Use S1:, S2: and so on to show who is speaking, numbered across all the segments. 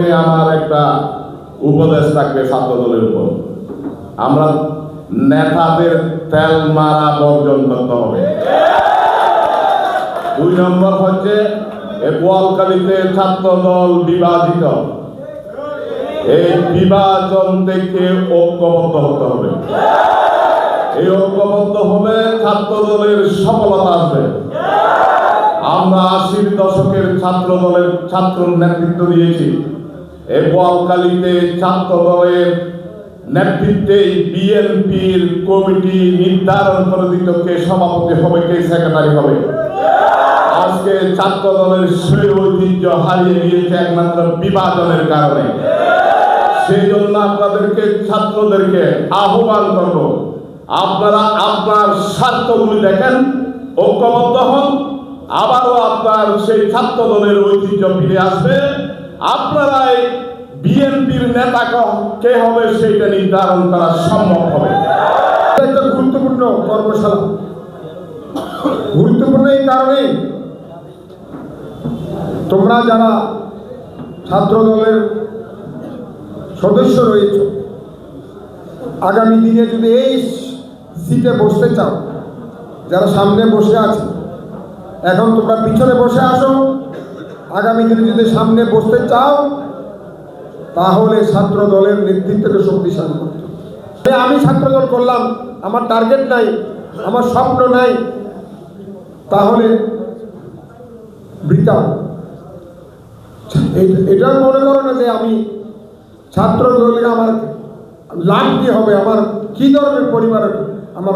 S1: প্রথমে আমার একটা উপদেশ থাকবে ছাত্র দলের উপর। আমরা নেতাদের তেল মারা বর্জন করতে হবে। দুই নম্বর হচ্ছে, এ ছাত্র দল বিভাজিত। এই বিভাজন থেকে ঐক্যবদ্ধ হতে হবে। এই ঐক্যবদ্ধ হবে ছাত্র দলের সফলতা আসবে। আমরা আশির দশকের ছাত্র দলের ছাত্র নেতৃত্ব দিয়েছি এই বোয়ালকালীতে ছাত্র দলের নেতৃত্বে বিএনপির কমিটি নির্ধারণ করে দিত কে সভাপতি হবে, কে সেক্রেটারি হবে। আজকে ছাত্র দলের সেই ঐতিহ্য হারিয়ে গিয়েছে একমাত্র বিভাজনের কারণে। সেই জন্য আপনাদেরকে, ছাত্রদেরকে আহ্বান করব, আপনারা আপনার স্বার্থগুলি দেখেন, ঐক্যবদ্ধ হন, আবারও আপনার সেই ছাত্র দলের ঐতিহ্য ফিরে আসবে। আপনারাই বিএনপির নেতা ক- হবে সেইটা নির্ধারণ করা সম্ভব হবে।
S2: একটা গুরুত্বপূর্ণ কর্মশালা। গুরুত্বপূর্ণ এই কারণে তোমরা যারা ছাত্র দলের সদস্য রয়েছ, আগামী দিনে যদি এই সিটে বসতে চাও, যারা সামনে বসে আছে, এখন তোমরা পিছনে বসে আসো। আগামী দিনে যদি সামনে বসতে চাও, তাহলে ছাত্র দলের নেতৃত্বকে শক্তিশালী করতে আমি ছাত্রদল করলাম, আমার টার্গেট নাই, আমার স্বপ্ন নাই, তাহলে এই- এটা মনে করো না যে আমি ছাত্র দলে আমার লাভ কি হবে, আমার কি ধরনের পরিবারের, আমার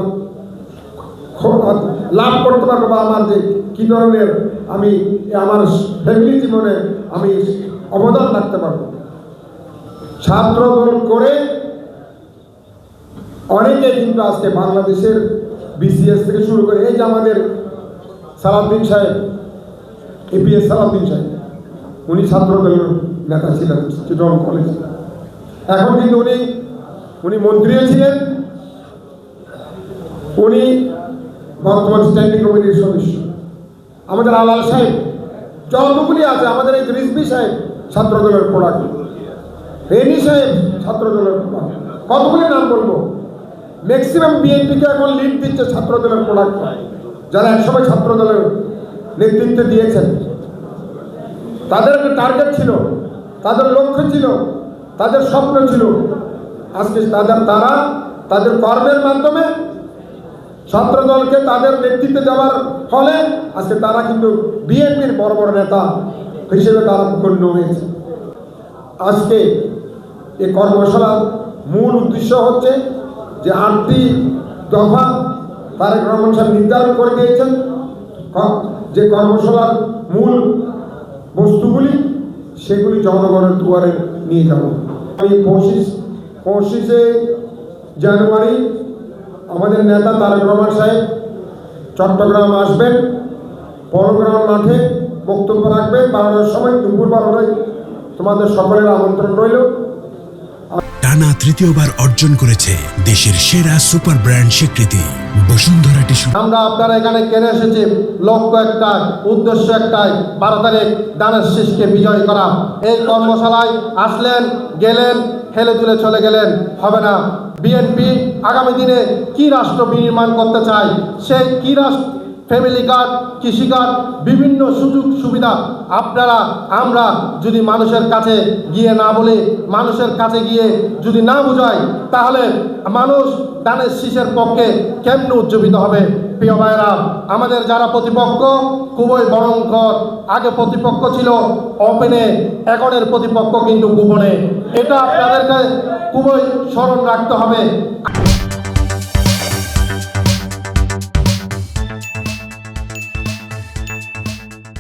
S2: লাভ করতে পারব বা আমার যে কি ধরনের আমি, আমার ফ্যামিলি জীবনে আমি অবদান রাখতে পারব। ছাত্র করে অনেকে কিন্তু আজকে বাংলাদেশের বিসিএস থেকে শুরু করে, এই যে আমাদের সালাউদ্দিন সাহেব এপিএস সালাউদ্দিন সাহেব, উনি ছাত্রদলের নেতা ছিলেন চিটন কলেজ এখন কিন্তু উনি উনি মন্ত্রীও ছিলেন। উনি বর্তমান স্ট্যান্ডিং কমিটির সদস্য। আমাদের আলাল সাহেব যতগুলি আছে, আমাদের এই রিজবি সাহেব, ছাত্রদলের প্রোডাক্ট রেনি সাহেব, ছাত্রদলের প্রোডাক্ট কতগুলি নাম বলব? ম্যাক্সিমাম বিএনপিকে এখন লিড দিচ্ছে ছাত্রদলের প্রোডাক্ট যারা একসময় ছাত্রদলের নেতৃত্ব দিয়েছেন। তাদের একটা টার্গেট ছিল, তাদের লক্ষ্য ছিল, তাদের স্বপ্ন ছিল। আজকে তাদের, তারা তাদের কর্মের মাধ্যমে ছাত্রদলকে তাদের নেতৃত্বে দেওয়ার ফলে আজকে তারা কিন্তু বিএনপির বড় বড় নেতা হিসেবে তারা গণ্য হয়েছে। আজকে এই কর্মশালার মূল উদ্দেশ্য হচ্ছে যে আটটি দফা তারেক রহমান সাহেব নির্ধারণ করে দিয়েছেন। যে কর্মশালার মূল বস্তুগুলি, সেগুলি জনগণের দুয়ারে নিয়ে যাব। আমি পঁচিশ পঁচিশে জানুয়ারি আমাদের নেতা তারেক রহমান সাহেব চট্টগ্রাম আসবেন পরগ্রাম মাঠে বক্তব্য রাখবেন। বারোটার সময় দুপুর বারোটায় তোমাদের সকলের আমন্ত্রণ রইল।
S3: টানা তৃতীয়বার অর্জন করেছে দেশের সেরা সুপার ব্র্যান্ড স্বীকৃতি বসুন্ধরা টিস্যু।
S2: আমরা আপনারা এখানে কেনে এসেছি লক্ষ্য একটাই উদ্দেশ্য একটাই বারো তারিখ দানের শীষকে বিজয় করা। এই কর্মশালায় আসলেন গেলেন হেলে দুলে চলে গেলেন, হবে না। বিএনপি আগামী দিনে কি রাষ্ট্র বিনির্মাণ করতে চায়? সেই কি রাষ্ট্র? ফ্যামিলি কার্ড, কৃষি কার্ড, বিভিন্ন সুযোগ সুবিধা। আপনারা, আমরা যদি মানুষের কাছে গিয়ে না বলি, মানুষের কাছে গিয়ে যদি না বুঝাই, তাহলে মানুষ দানের শীষের পক্ষে কেমনে উজ্জীবিত হবে? প্রিয় ভাইরা আমাদের যারা প্রতিপক্ষ, খুবই ভয়ঙ্কর। আগে প্রতিপক্ষ ছিল ওপেনে এখনের প্রতিপক্ষ কিন্তু গোপনে। এটা আপনাদেরকে খুবই স্মরণ রাখতে হবে।